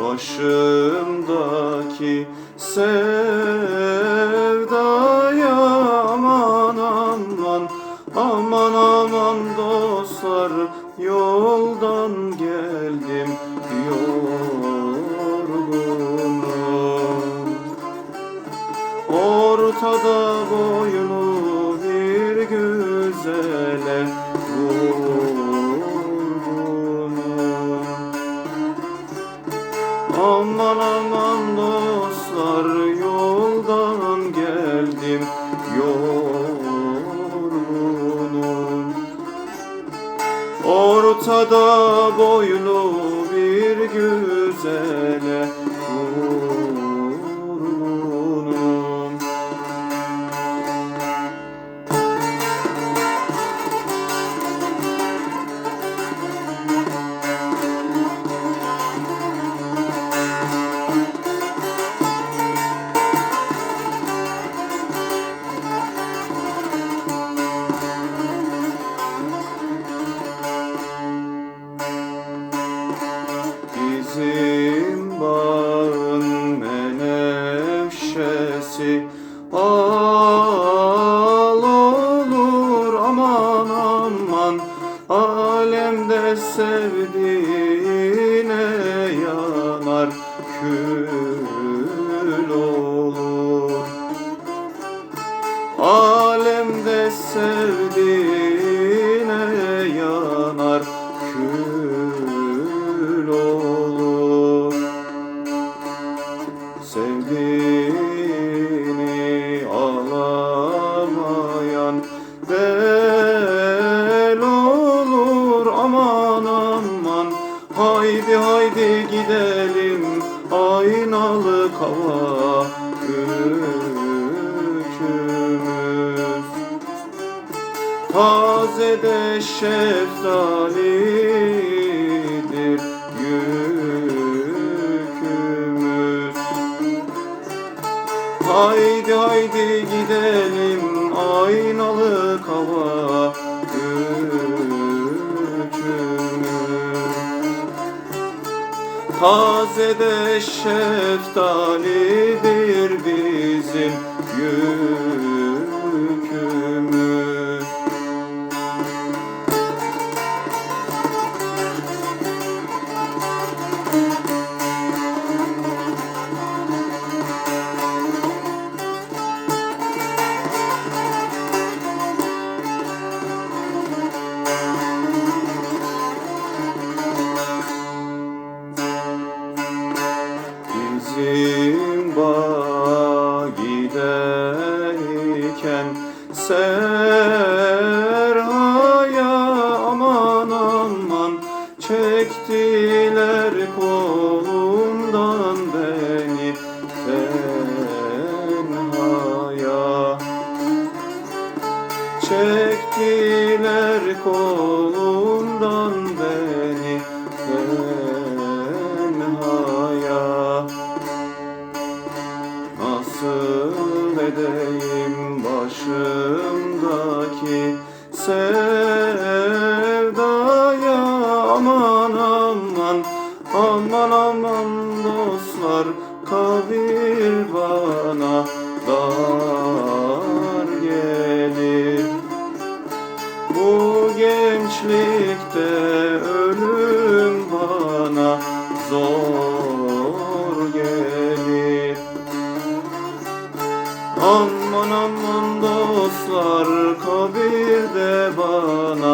başımdaki sevdaya aman aman Aman aman dostlar yoldan geldim yorgunum. Ortada boynu bir güzele vurdum Aman aman dostlar yoldan geldim yorgunum. Ortada boylu bir güzele sever. Taze de şeftalidir yükümüz. Haydi haydi gidelim aynalı kava üçümüz Taze de şeftalidir bizim yükümüz giderken Serhaya kabirde bana